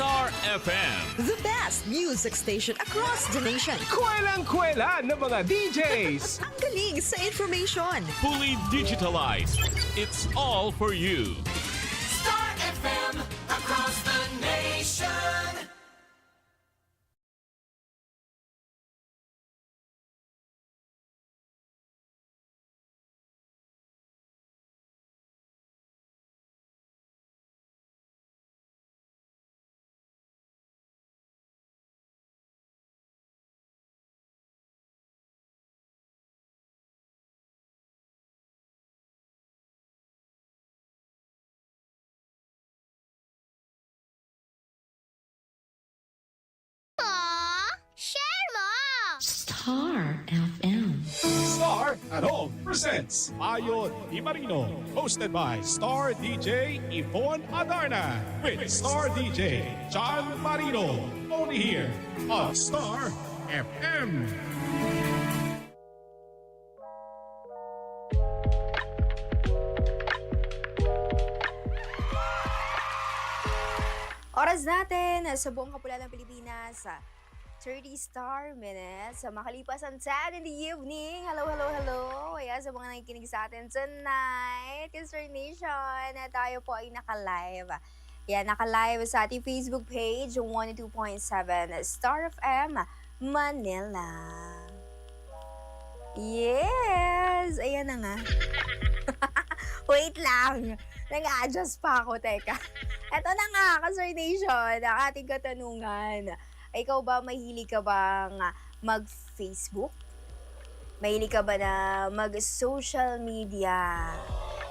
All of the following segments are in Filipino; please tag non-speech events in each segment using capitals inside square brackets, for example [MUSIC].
Star FM. The best music station across the nation. Kwelang-kwela ng mga DJs. [LAUGHS] Ang galing sa information. Fully digitalized. It's all for you. Star FM. Star at Home presents Ayon Di Marino. Hosted by Star DJ Yvonne Adarna. With Star DJ John Marino. Only here on Star FM. Oras natin sa buong kapula ng Pilipinas. 30 star minutes. Makalipas ang 10 in the evening. Hello, hello, hello. Ayan, sa mga nakikinig sa atin tonight. Kister Nation, na tayo po ay naka-live. Yan, naka-live sa ating Facebook page, 102.7 Star FM, Manila. Yes! Ayan na nga. [LAUGHS] Wait lang. Nag-adjust pa ako, teka. Eto na nga, Kasar Nation, ang ating katanungan. Ikaw ba, mahilig ka bang mag-Facebook? Mahilig ka ba na mag-social media?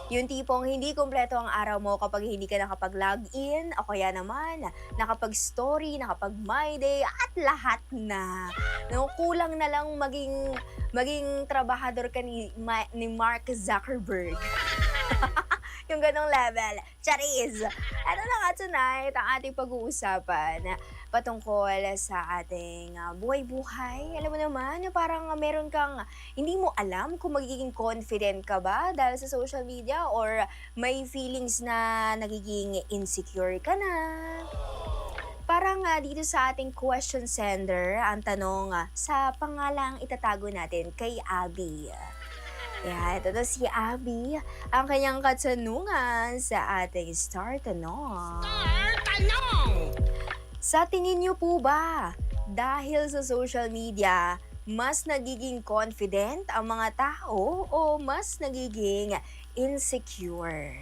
Yung tipong hindi kumpleto ang araw mo kapag hindi ka nakapag-login o kaya naman nakapag-story, nakapag-my day at lahat na. No, kulang na lang maging maging trabahador ka ni, Ma- ni Mark Zuckerberg. [LAUGHS] yung ganong level. Charis! Ano na nga tonight ang ating pag-uusapan patungkol sa ating ah, buhay-buhay. Alam mo naman, parang ah, meron kang hindi mo alam kung magiging confident ka ba dahil sa social media or may feelings na nagiging insecure ka na. Parang ah, dito sa ating question sender, ang tanong ah, sa pangalang itatago natin kay Abby. Yeah, ito na si Abby, ang kanyang katanungan sa ating Star Tanong. Sa tingin niyo po ba, dahil sa social media, mas nagiging confident ang mga tao o mas nagiging insecure?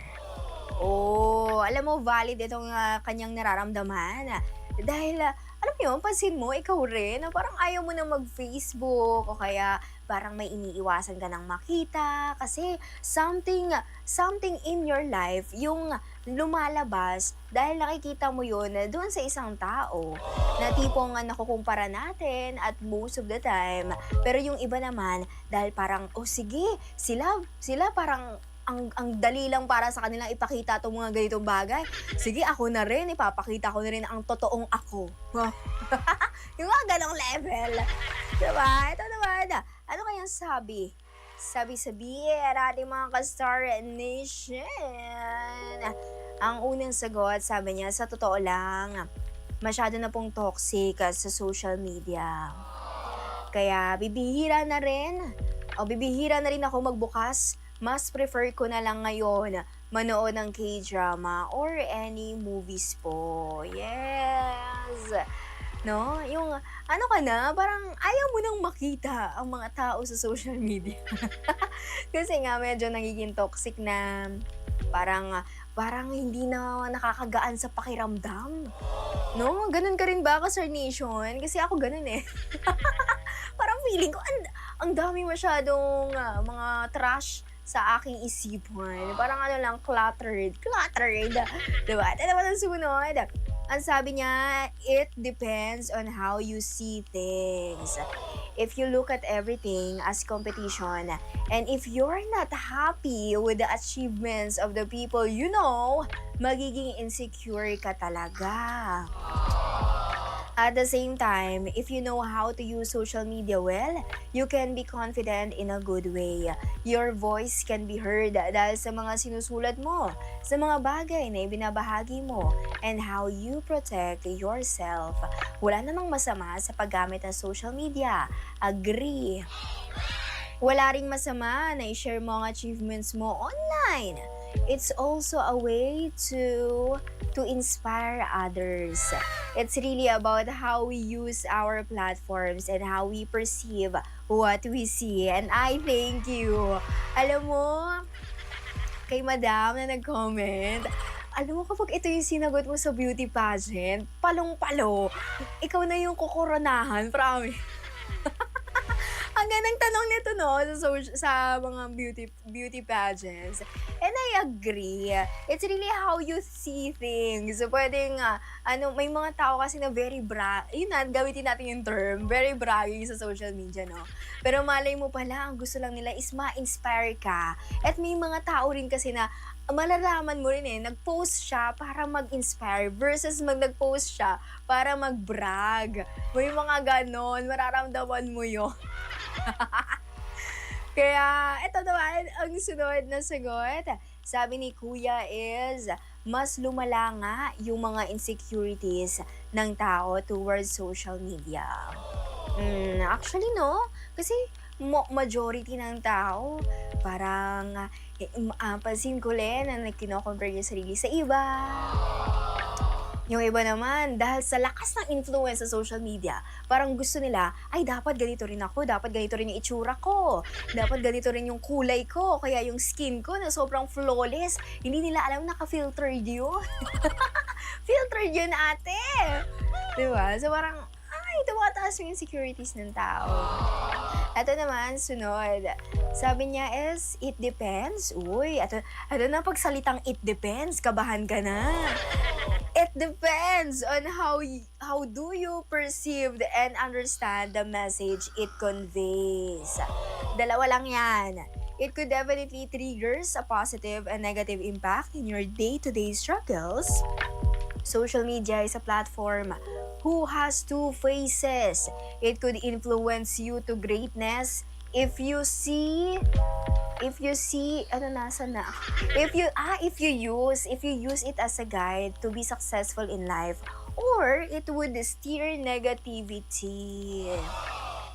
Oh, alam mo, valid itong ah, kanyang nararamdaman. Dahil, ah, alam mo yun, pansin mo, ikaw rin, na parang ayaw mo na mag-Facebook o kaya parang may iniiwasan ka ng makita kasi something, something in your life yung lumalabas dahil nakikita mo yun doon sa isang tao na tipong ah, nakukumpara natin at most of the time. Pero yung iba naman, dahil parang, oh sige, sila, sila parang ang, ang dali lang para sa kanilang ipakita itong mga ganitong bagay. Sige, ako na rin, ipapakita ko na rin ang totoong ako. [LAUGHS] yung mga ganong level. Diba? Ito naman, ano kayang sabi? Sabi-sabihin ating mga ka-Star Nation. Ang unang sagot, sabi niya, sa totoo lang, masyado na pong toxic sa social media. Kaya bibihira na rin, o bibihira na rin ako magbukas. Mas prefer ko na lang ngayon manood ng K-drama or any movies po. Yes! No? Yung, ano ka na, parang ayaw mo nang makita ang mga tao sa social media. [LAUGHS] Kasi nga, medyo nagiging toxic na parang, parang hindi na nakakagaan sa pakiramdam. No? Ganun ka rin ba ka, Sir Nation? Kasi ako ganun eh. [LAUGHS] parang feeling ko, ang, ang dami masyadong ah, mga trash sa aking isipan. Parang ano lang, cluttered. Cluttered. Diba? At ano ba ang sunod? Ang sabi niya, it depends on how you see things. If you look at everything as competition, and if you're not happy with the achievements of the people you know, magiging insecure ka talaga. At the same time, if you know how to use social media well, you can be confident in a good way. Your voice can be heard dahil sa mga sinusulat mo, sa mga bagay na ibinabahagi mo, and how you protect yourself. Wala namang masama sa paggamit ng social media. Agree. Wala ring masama na i-share mo ang achievements mo online. It's also a way to to inspire others. It's really about how we use our platforms and how we perceive what we see. And I thank you. Alam mo, kay madam na nag-comment, alam mo kapag ito yung sinagot mo sa beauty pageant, palong-palo, ikaw na yung kukoronahan, promise. Ang gandang tanong nito no sa, sa mga beauty beauty pageants. And I agree. It's really how you see things. So, pwedeng, ah, ano, may mga tao kasi na very bra, yun na, gamitin natin yung term, very bragging sa social media, no? Pero malay mo pala, ang gusto lang nila is ma-inspire ka. At may mga tao rin kasi na malalaman mo rin eh, nag-post siya para mag-inspire versus mag nag-post siya para mag-brag. May mga ganon, mararamdaman mo yun. [LAUGHS] [LAUGHS] Kaya, ito naman, ang sunod na sagot. Sabi ni Kuya is, mas lumala nga yung mga insecurities ng tao towards social media. Mm, actually, no. Kasi, majority ng tao, parang, ah, pansin ko rin na kino-compare yung sarili sa iba. Yung iba naman, dahil sa lakas ng influence sa social media, parang gusto nila, ay dapat ganito rin ako, dapat ganito rin yung itsura ko, dapat ganito rin yung kulay ko, kaya yung skin ko na sobrang flawless, hindi nila alam naka-filtered yun. [LAUGHS] filtered yun ate! Diba? So parang, ay, tumataas yung insecurities ng tao. Ito naman, sunod. Sabi niya is, it depends. Uy, ito, ito na pagsalitang it depends, kabahan ka na. It depends on how how do you perceive and understand the message it conveys. Dalawa lang yan. It could definitely triggers a positive and negative impact in your day-to-day struggles. Social media is a platform who has two faces. It could influence you to greatness if you see if you see ano nasa na if you ah if you use if you use it as a guide to be successful in life or it would steer negativity.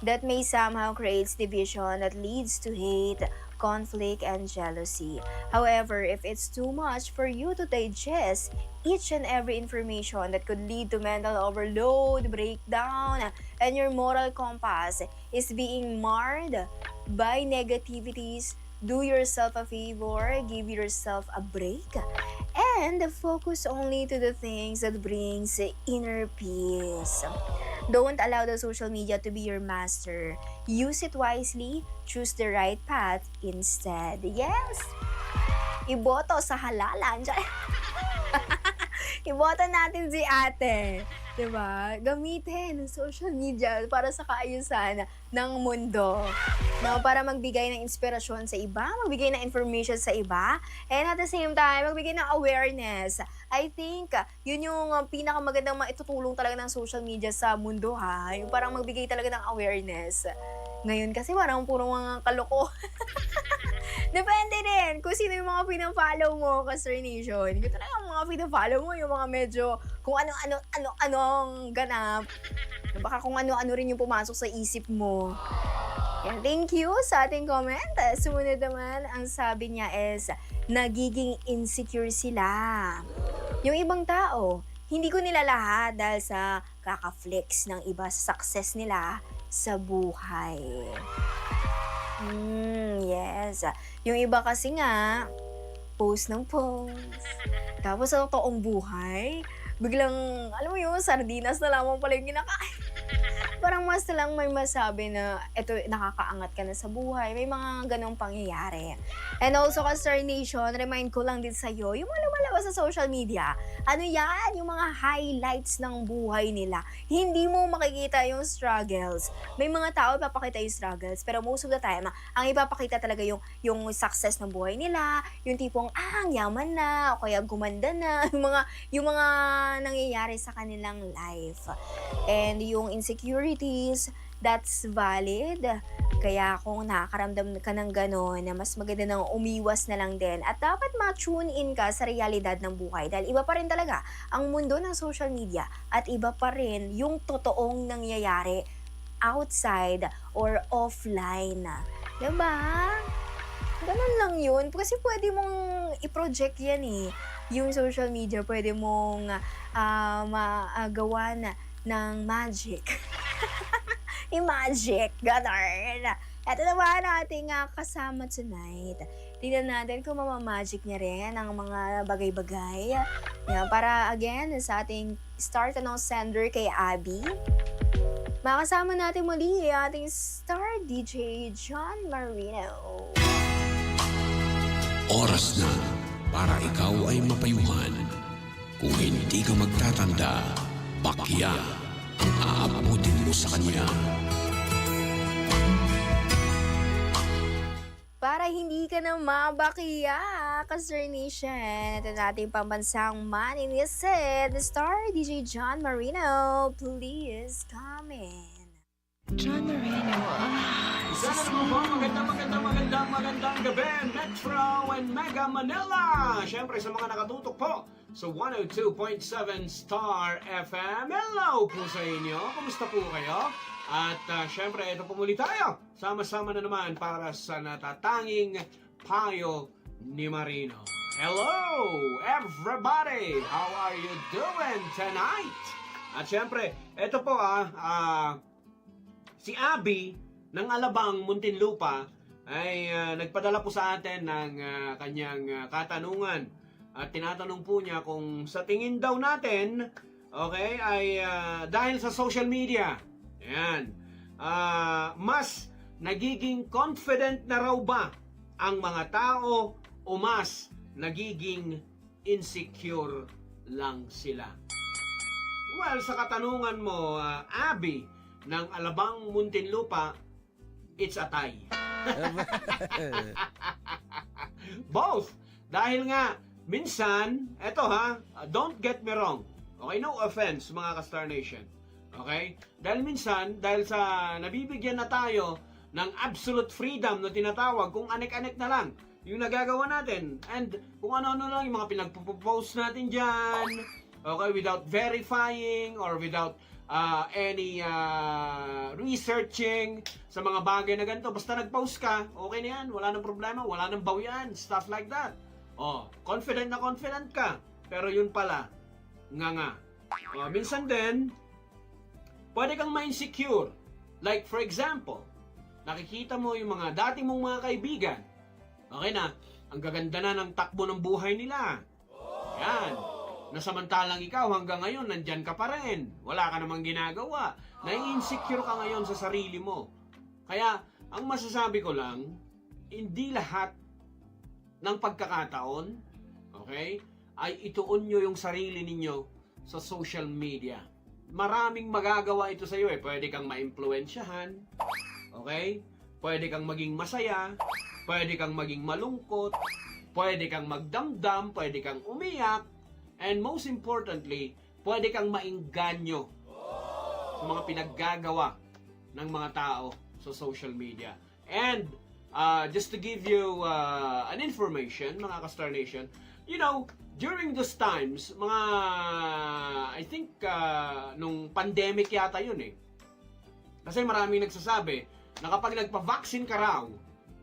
That may somehow creates division that leads to hate conflict and jealousy. However if it's too much for you to digest each and every information that could lead to mental overload breakdown and your moral compass is being marred by negativities do yourself a favor, give yourself a break, and focus only to the things that brings inner peace. Don't allow the social media to be your master. Use it wisely, choose the right path instead. Yes! Iboto sa halalan. [LAUGHS] Iboto natin si ate. 'Di ba? Gamitin ang social media para sa kaayusan ng mundo. No, para magbigay ng inspirasyon sa iba, magbigay ng information sa iba, and at the same time, magbigay ng awareness. I think, yun yung pinakamagandang maitutulong talaga ng social media sa mundo ha. Yung parang magbigay talaga ng awareness. Ngayon kasi parang puro mga kaloko. [LAUGHS] Depende din kung sino yung mga pinafollow mo, Castor Nation. Kung talaga mga pinafollow mo, yung mga medyo kung ano-ano, ano-ano ang ganap. Baka kung ano-ano rin yung pumasok sa isip mo. Yan, thank you sa ating comment. Sumunod naman, ang sabi niya is, nagiging insecure sila. Yung ibang tao, hindi ko nila lahat dahil sa kaka-flex ng iba sa success nila sa buhay. Hmm, yes. Yung iba kasi nga, post ng post. Tapos sa totoong buhay, biglang, alam mo yun, sardinas na lamang pala yung kinakain. Parang mas lang may masabi na eto nakakaangat ka na sa buhay. May mga ganong pangyayari. And also, Castor Nation, remind ko lang din sa'yo, yung mga lumalabas sa social media, ano yan, yung mga highlights ng buhay nila. Hindi mo makikita yung struggles. May mga tao papakita yung struggles, pero most of the time, ang ipapakita talaga yung, yung success ng buhay nila, yung tipong, ah, ang yaman na, o kaya gumanda na, [LAUGHS] yung mga, yung mga nangyayari sa kanilang life. And yung insecurities, that's valid. Kaya kung nakakaramdam ka ng gano'n, mas maganda nang umiwas na lang din. At dapat ma-tune in ka sa realidad ng buhay. Dahil iba pa rin talaga ang mundo ng social media. At iba pa rin yung totoong nangyayari outside or offline. Diba? Ganun lang yun. Kasi pwede mong i-project yan eh. Yung social media, pwede mong ah, magawa na ng magic. [LAUGHS] I-magic. Ganun. Ito naman ating ah, kasama tonight. Tingnan natin kung mamamagic niya rin ang mga bagay-bagay. Yan, para again, sa ating start tanong sender kay Abby. Makasama natin muli ang ating star DJ John Marino. Oras na para ikaw ay mapayuhan. Kung hindi ka magtatanda, bakya ang aabutin mo sa kanya. Para hindi ka na mabakiya, Kasir Nation. Ito na ating pambansang maninisid, Star DJ John Marino. Please come in. John Moreno. Sana naman po, magandang, magandang, magandang, magandang gabi, Metro and Mega Manila! Siyempre sa mga nakatutok po sa 102.7 Star FM. Hello po sa inyo! Kumusta po kayo? At uh, siyempre, ito po muli tayo. Sama-sama na naman para sa natatanging payo ni Marino. Hello, everybody! How are you doing tonight? At siyempre, ito po ah, ah, si Abby ng Alabang, Muntinlupa ay ah, nagpadala po sa atin ng ah, kanyang ah, katanungan. At tinatanong po niya kung sa tingin daw natin, okay, ay ah, dahil sa social media, ayan, ah, mas nagiging confident na raw ba ang mga tao o mas nagiging insecure lang sila? Well, sa katanungan mo, ah, Abby, ng Alabang Muntinlupa, it's a tie. [LAUGHS] Both. Dahil nga, minsan, eto ha, uh, don't get me wrong. Okay, no offense mga ka-Star Nation. Okay? Dahil minsan, dahil sa nabibigyan na tayo ng absolute freedom na tinatawag kung anek-anek na lang yung nagagawa natin. And kung ano-ano lang yung mga pinagpo-post natin dyan, okay, without verifying or without uh, any uh, researching sa mga bagay na ganito. Basta nag-post ka, okay na yan, wala nang problema, wala nang bawian, stuff like that. Oh, confident na confident ka. Pero yun pala, nga nga. Oh, minsan din, pwede kang ma-insecure. Like for example, nakikita mo yung mga dati mong mga kaibigan. Okay na, ang gaganda na ng takbo ng buhay nila. Yan. Na samantalang ikaw hanggang ngayon nandyan ka pa rin. Wala ka namang ginagawa. Nai-insecure ka ngayon sa sarili mo. Kaya, ang masasabi ko lang, hindi lahat ng pagkakataon, okay, ay ituon nyo yung sarili ninyo sa social media. Maraming magagawa ito sa iyo eh. Pwede kang maimpluwensyahan, okay? Pwede kang maging masaya, pwede kang maging malungkot, pwede kang magdamdam, pwede kang umiyak, and most importantly, pwede kang maingganyo sa mga pinaggagawa ng mga tao sa social media. And uh, just to give you uh, an information, mga ka-Star Nation, you know, during those times, mga, I think, uh, nung pandemic yata yun eh. Kasi maraming nagsasabi na kapag nagpa-vaccine ka raw,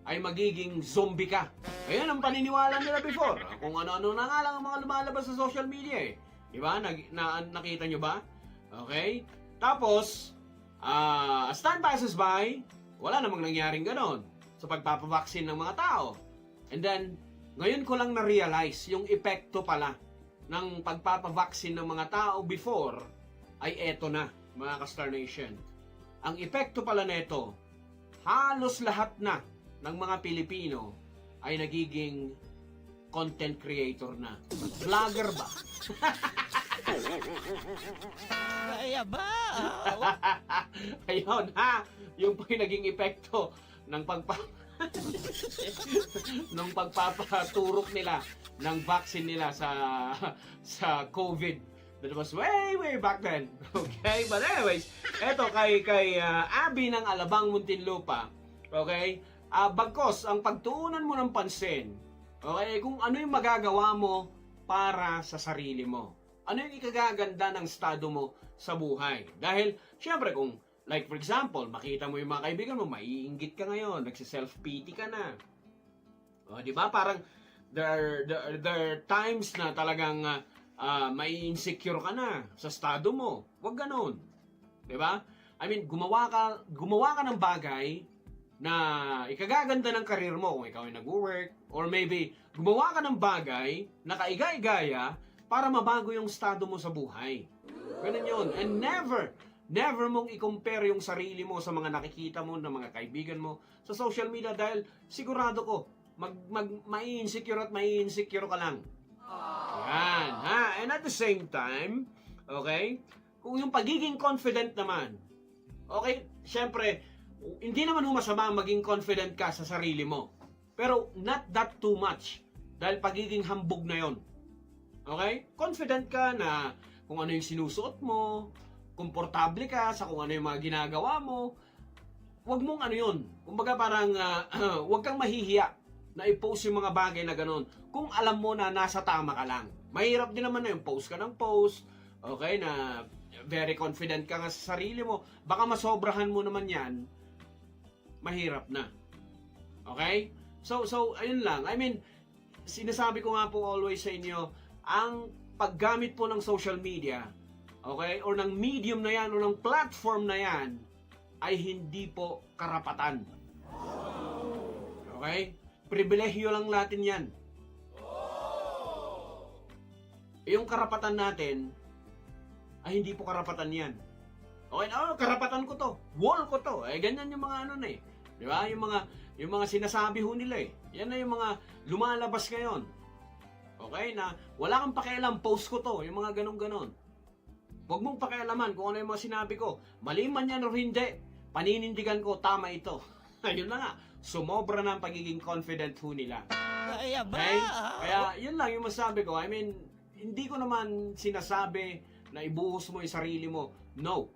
ay magiging zombie ka. Ayan ang paniniwala nila before. Kung ano-ano na nga lang ang mga lumalabas sa social media eh. Di ba? Nag, na, nakita nyo ba? Okay? Tapos, ah, as time passes by, wala namang nangyaring ganon sa pagpapavaksin ng mga tao. And then, ngayon ko lang na-realize yung epekto pala ng pagpapavaksin ng mga tao before ay eto na, mga ka-Star Nation. ang epekto pala nito, halos lahat na ng mga Pilipino ay nagiging content creator na. Vlogger ba? Kaya ba? [LAUGHS] Ayun ha, yung po yung naging epekto ng pagpa [LAUGHS] nung pagpapaturok nila ng vaccine nila sa [LAUGHS] sa COVID. That was way, way back then. [LAUGHS] Okay? But anyways, eto kay, kay ah, Abby ng Alabang Muntinlupa. Okay? Ah, bagkos, ang pagtuunan mo ng pansin, okay, kung ano yung magagawa mo para sa sarili mo. Ano yung ikagaganda ng estado mo sa buhay. Dahil, syempre, kung, like for example, makita mo yung mga kaibigan mo, maiinggit ka ngayon, nagsi-self-pity ka na. O, di ba? Parang, there, are- there, are- there are times na talagang ah, ah, may insecure ka na sa estado mo. Huwag ganon. Di ba? I mean, gumawa ka, gumawa ka ng bagay na ikagaganda ng karir mo kung ikaw ay nag-work or maybe gumawa ka ng bagay na kaiga-igaya para mabago yung estado mo sa buhay. Ganun yun. And never, never mong i-compare yung sarili mo sa mga nakikita mo ng mga kaibigan mo sa social media dahil sigurado ko, mag, mag, mai-insecure at mai-insecure ka lang. Yan, ha? And at the same time, okay, kung yung pagiging confident naman, okay, syempre, hindi naman ho masama ang maging confident ka sa sarili mo. Pero not that too much. Dahil pagiging hambog na yon. Okay? Confident ka na kung ano yung sinusuot mo, komportable ka sa kung ano yung mga ginagawa mo, wag mong ano yun. Kumbaga parang, ah, [CLEARS THROAT] wag kang mahihiya na i-post yung mga bagay na ganun. Kung alam mo na nasa tama ka lang. Mahirap din naman na yung post ka ng post, okay, na very confident ka nga sa sarili mo. Baka masobrahan mo naman yan, mahirap na. Okay? So, so, ayun lang. I mean, sinasabi ko nga po always sa inyo, ang paggamit po ng social media, okay, or ng medium na yan, or ng platform na yan, ay hindi po karapatan. Okay? Pribilehyo lang natin yan. Yung karapatan natin, ay hindi po karapatan yan. Okay, oh, karapatan ko to. Wall ko to. Eh, ganyan yung mga ano na eh. Di ba? Yung mga, yung mga sinasabi ho nila eh. Yan na yung mga lumalabas ngayon. Okay, na wala kang pakialam, post ko to. Yung mga ganun-ganon. Huwag mong pakialaman kung ano yung mga sinabi ko. Mali man yan o hindi. Paninindigan ko, tama ito. [LAUGHS] Ayun na nga. Sumobra na ang pagiging confident ho nila. Kaya ba? Okay? Kaya yun lang yung masabi ko. I mean, hindi ko naman sinasabi na ibuhos mo yung sarili mo. No.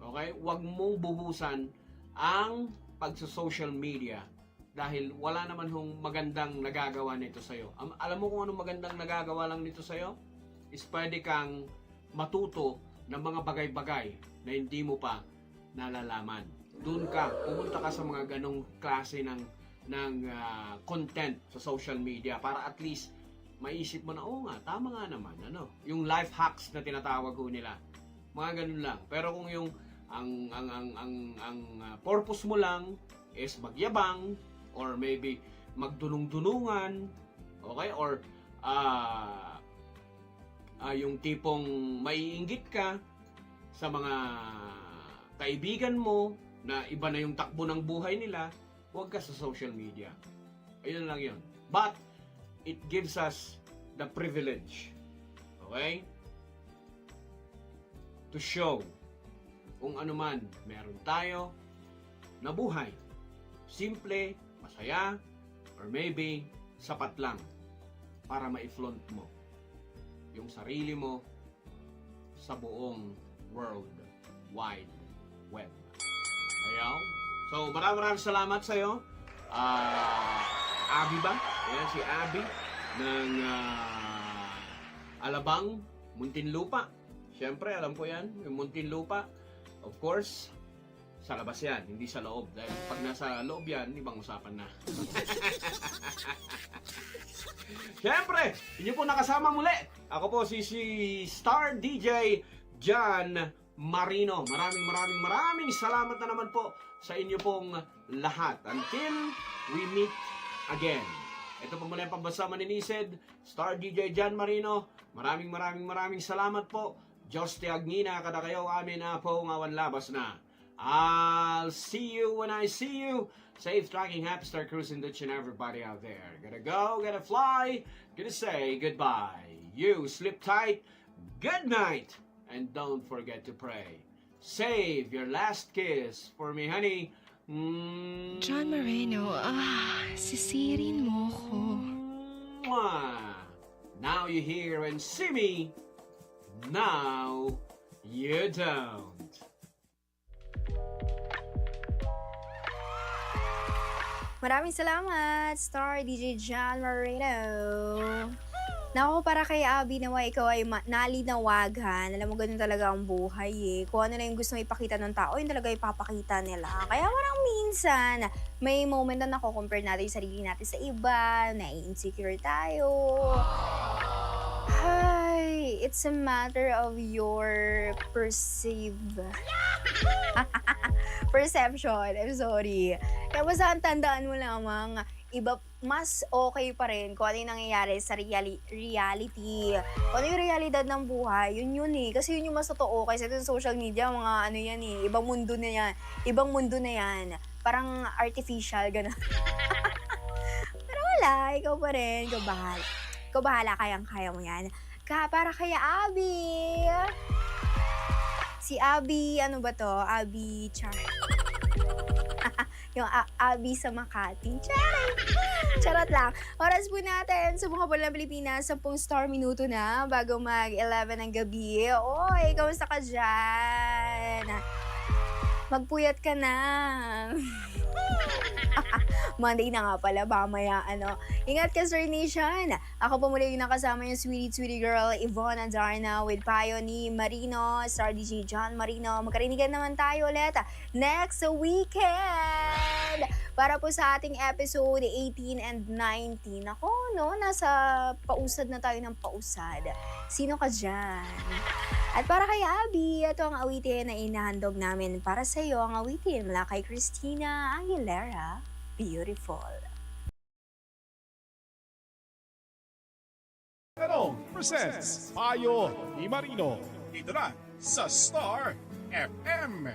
Okay? Huwag mong buhusan ang pagsa-social media dahil wala naman hong magandang nagagawa nito sa'yo. Am- alam mo kung anong magandang nagagawa lang nito sa'yo? Is pwede kang matuto ng mga bagay-bagay na hindi mo pa nalalaman. Doon ka, pumunta ka sa mga ganong klase ng ng ah, content sa social media para at least maisip mo na, oo nga, tama nga naman, ano, yung life hacks na tinatawag ko nila. Mga ganun lang. Pero kung yung ang ang ang ang, ang ah, purpose mo lang is magyabang or maybe magdunong-dunungan, okay? Or ah ah, yung tipong maiinggit ka sa mga kaibigan mo na iba na yung takbo ng buhay nila, huwag ka sa social media. Ayun lang yun. But, it gives us the privilege, okay? To show kung ano man meron tayo na buhay. Simple, masaya, or maybe sapat lang para ma-flaunt mo yung sarili mo sa buong world wide web. Ayaw. So, maraming maraming salamat sa iyo. Ah, Abby ba? Ayan, si Abby ng ah, Alabang, Muntinlupa. Siyempre, alam ko yan, yung Muntinlupa. Of course, sa labas yan, hindi sa loob. Dahil pag nasa loob yan, ibang usapan na. [LAUGHS] Siyempre, inyo po nakasama muli. Ako po si, si Star DJ John Marino. Maraming maraming maraming salamat na naman po sa inyo pong lahat. Until we meet again. Ito po muli ang pambasama ni Nised, Star DJ John Marino. Maraming maraming maraming salamat po. Diyos te agnina kada kayo amin na po ngawan labas na. I'll see you when I see you. Safe tracking, happy star cruising, ditching everybody out there. Gotta go, gotta fly, gonna say goodbye. You sleep tight, good night, and don't forget to pray. Save your last kiss for me, honey. Mm. John Moreno, ah, sisirin mo ko. Mwah. Now you hear and see me. Now you don't. Maraming salamat, Star DJ John Moreno. Naku, para kay Abby nawa ikaw ay nalinawagan. Alam mo, ganun talaga ang buhay eh. Kung ano na yung gusto ipakita ng tao, yun talaga ipapakita nila. Kaya parang minsan, may moment na nako-compare natin yung sarili natin sa iba, na-insecure tayo. Ay, it's a matter of your perceive. [LAUGHS] Perception. I'm sorry. Kaya basta ang tandaan mo lamang, iba, mas okay pa rin kung ano yung nangyayari sa reali- reality. Kung ano yung realidad ng buhay, yun yun eh. Kasi yun yung mas totoo. Kasi sa social media, mga ano yan eh. Ibang mundo na yan. Ibang mundo na yan. Parang artificial, gano'n. [LAUGHS] Pero wala, ikaw pa rin. Ikaw bahala. Ikaw bahala, kayang-kaya mo yan. Ka, para kaya Abby. Si Abby, ano ba to? Abby Char. [LAUGHS] yung A- Abby sa Makati. Charot! Charot lang. Oras po natin sa bola ng Pilipinas, 10 star minuto na bago mag-11 ng gabi. Oy, kamusta ka dyan? Magpuyat ka na. [LAUGHS] Monday na nga pala, mamaya ano. Ingat ka, Sir Nation. Ako po muli yung nakasama yung sweetie, sweetie girl, Yvonne Adarna with payo ni Marino, Star DJ John Marino. Magkarinigan naman tayo ulit next weekend para po sa ating episode 18 and 19. Ako, no, nasa pausad na tayo ng pausad. Sino ka dyan? At para kay Abby, ito ang awitin na inahandog namin para sa iyo. Ang awitin mula kay Christina Aguilera, Beautiful. Tanong presents Payo ni Marino. Dito na sa Star FM.